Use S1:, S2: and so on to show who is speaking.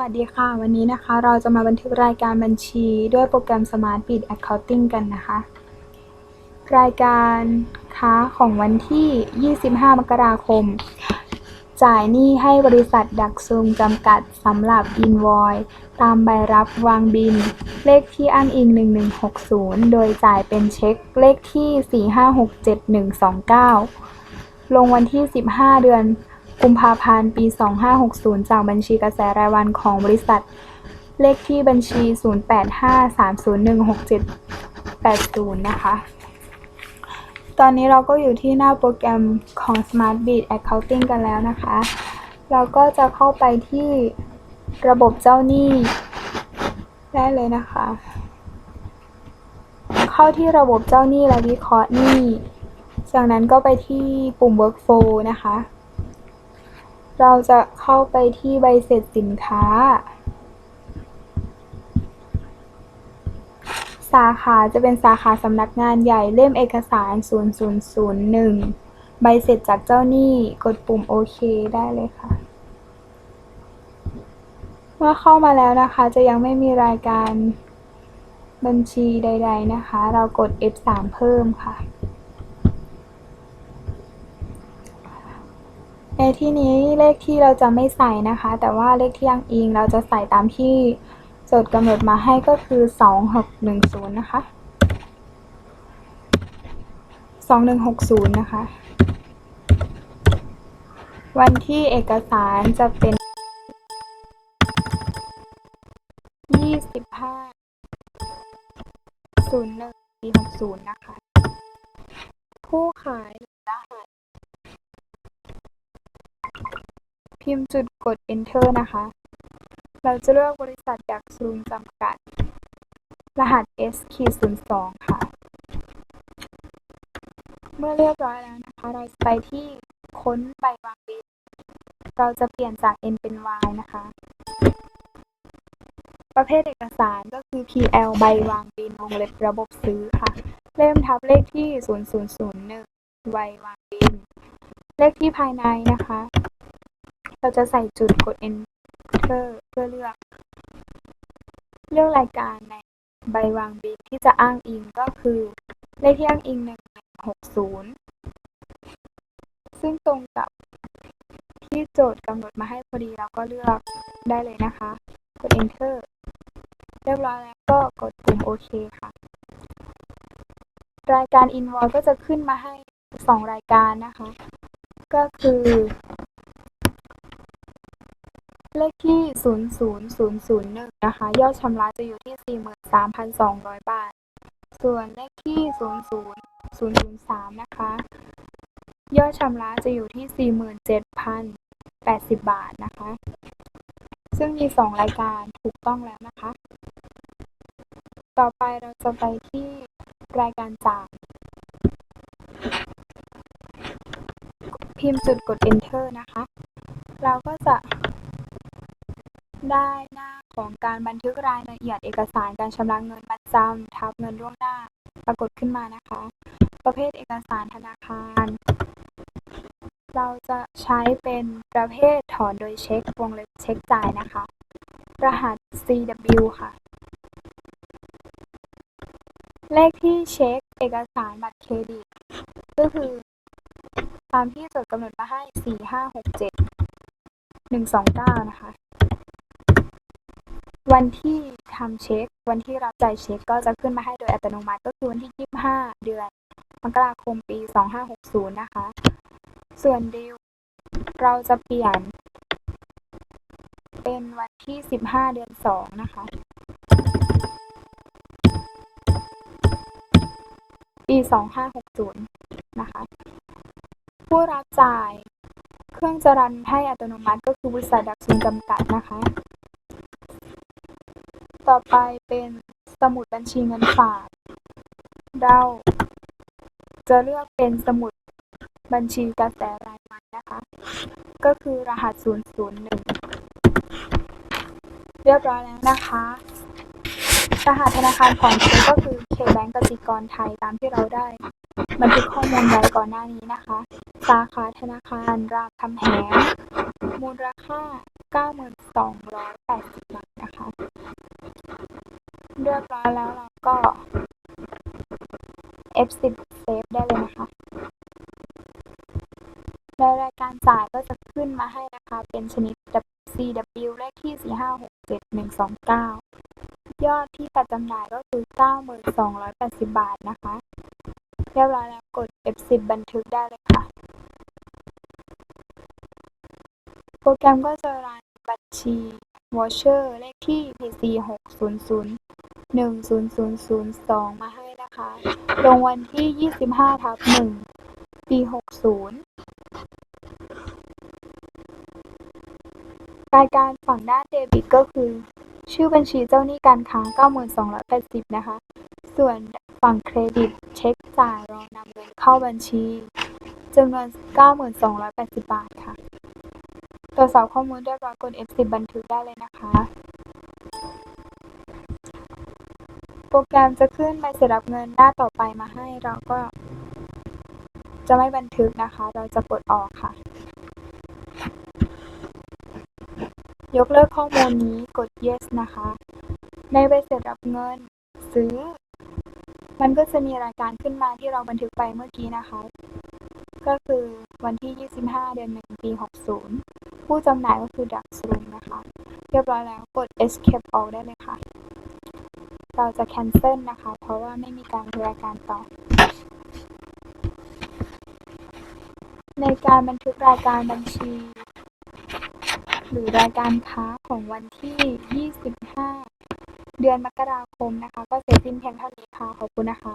S1: วัสดีค่ะ วันนี้นะคะเราจะมาบันทึกรายการบัญชีด้วยโปรแกรม Smart Bid Accounting กันนะคะ รายการค้าของวันที่ 25 มกราคม จ่ายหนี้ให้บริษัทดักซุงจำกัดสำหรับ Invoice ตามใบรับวางบิน เลขที่อ้างอิง 1160 โดยจ่ายเป็นเช็คเลขที่ 4567129 ลงวันที่ 15 เดือน กุมภาพันธ์ ปี 2560 จากบัญชีกระแสรายวันของบริษัท เลขที่บัญชี 0853016780 นะคะ ตอนนี้เราก็อยู่ที่หน้าโปรแกรมของ Smart Bid Accounting กันแล้วนะคะ เราก็จะเข้าไปที่ระบบเจ้าหนี้ได้เลยนะคะ เข้าที่ระบบเจ้าหนี้และวิเคราะห์หนี้ จากนั้นก็ไปที่ปุ่ม Workflow นะคะ เราจะเข้าไปที่ใบเสร็จสินค้า สาขาจะเป็นสาขาสำนักงานใหญ่เล่มเอกสาร 0001 ใบเสร็จจากเจ้าหนี้กดปุ่มโอเคได้เลยค่ะ เมื่อเข้ามาแล้วนะคะจะยังไม่มีรายการบัญชีใด ๆ นะคะ เรากด F3 เพิ่มค่ะ ในที่นี้เลขที่เราจะไม่ใส่นะคะ แต่ว่าเลขที่อ้างอิงเราจะใส่ตามที่โจทย์กำหนดมาให้ก็คือ 2610 นะคะ 2160 นะคะ วันที่เอกสารจะเป็น 25 01ปี60 นะคะ ผู้ขาย พิมพ์จุดกด enter นะคะ เราจะเลือกบริษัทดักซูมจำกัด รหัส S ขีด02ค่ะ เมื่อเรียบร้อยแล้วนะคะ เราจะไปที่ค้นใบวางบินเราจะเปลี่ยนจาก N เป็น Y นะคะ ประเภทเอกสารก็คือ PL ใบวางบินวงเล็บระบบซื้อค่ะ เล่มทับเลขที่ 0001 ใบวางบิน เลขที่ภายในนะคะ เราจะใส่จุดกด enter เพื่อเลือก เลือกรายการในใบวางบินที่จะอ้างอิงก็คือเลขที่อ้างอิง 1160 ซึ่งตรงกับที่โจทย์กำหนดมาให้พอดีเราก็เลือกได้เลยนะคะ กด enter เรียบร้อยแล้วก็กดปุ่มโอเคค่ะ รายการ invoice ก็จะขึ้นมาให้ 2 รายการนะคะ ก็คือ เลขที่ 00001 นะคะ ยอดชำระจะอยู่ที่ 43,200 บาท ส่วนเลขที่ 00003 นะคะ ยอดชำระจะอยู่ที่ 47,080 บาทนะคะ ซึ่งมี 2 รายการถูกต้องแล้วนะคะ ต่อไปเราจะไปที่รายการจ่ายพิมพ์จุดกด enter นะคะ เราก็จะ ได้หน้าของการบันทึกรายละเอียดเอกสารการชำระเงินมัดจำทับเงินล่วงหน้า ปรากฏขึ้นมานะคะ ประเภทเอกสารธนาคาร เราจะใช้เป็นประเภทถอนโดยเช็ควงเล็บเช็คจ่ายนะคะ รหัส CW ค่ะ เลขที่เช็คเอกสารบัตรเครดิต ก็คือ ตามที่จทย์กำหนดมาให้ 4 5 6 7 1 2 9 นะคะ วันที่ทำเช็ค วันที่รับจ่ายเช็คก็จะขึ้นมาให้โดยอัตโนมัติก็คือวันที่ 25 เดือนมกราคมปี 2560 นะคะ ส่วนดิวเราจะเปลี่ยน เป็นวันที่ 15 เดือน 2 นะคะ ปี 2560 นะคะ ผู้รับจ่ายเครื่องจะรันให้อัตโนมัติก็คือบริษัทดักซุนจำกัดนะคะ ต่อไปเป็นสมุดบัญชีเงินฝาก เราจะเลือกเป็นสมุดบัญชีกระแสรายวันนะคะ ก็คือรหัส 001 เรียบร้อยแล้วนะคะ รหัสธนาคารของเช็คก็คือ K-Bank กสิกรไทยตามที่เราได้บันทึกข้อมูลไว้ก่อนหน้านี้นะคะ สาขาธนาคารรามคำแหงมูลค่า 92,280บาทนะคะ เรียบร้อยแล้วเราก็ F10 เซฟได้เลยนะคะในรายการจ่ายก็จะขึ้นมาให้นะคะ เป็นชนิด CW เลขที่ 4567129 ยอดที่ตัดจำหน่ายก็คือ 9,280 บาทนะคะ เรียบร้อยแล้วกด F10 บันทึกได้เลยค่ะ โปรแกรมก็จะรันบัญชี voucher เลขที่ PC 600 10002มาให้นะคะ ลงวันที่25ทับ1ปี60รายการฝั่งด้านเดบิตก็คือ ชื่อบัญชีเจ้าหนี้การค้า 9,280 นะคะ ส่วนฝั่งเครดิตเช็คจ่ายรอนำเงินเข้าบัญชีจำนวน 9,280 บาทค่ะ ตรวจสอบข้อมูลเรียบร้อยกด F10 บันทึกได้เลยนะคะ โปรแกรมจะขึ้นใบเสร็จรับเงินหน้าต่อไปมาให้เราก็ จะไม่บันทึกนะคะ เราจะกดออกค่ะ ยกเลิกข้อมูลนี้กด yes นะคะ ในใบเสร็จรับเงินซื้อ มันก็จะมีรายการขึ้นมาที่เราบันทึกไปเมื่อกี้นะคะก็คือวันที่ 25 เดือน 1 ปี 60 ผู้จำหน่ายก็คือดักซูมนะคะ เรียบร้อยแล้วกด escape ออกได้เลยค่ะ เราจะ cancel นะคะ เพราะว่าไม่มีการรายการต่อ ในการบันทึกรายการบัญชี หรือรายการค้าของวันที่ 25 เดือนมกราคมนะคะ ก็เสร็จสิ้นเพียงเท่านี้ค่ะ ขอบคุณนะคะ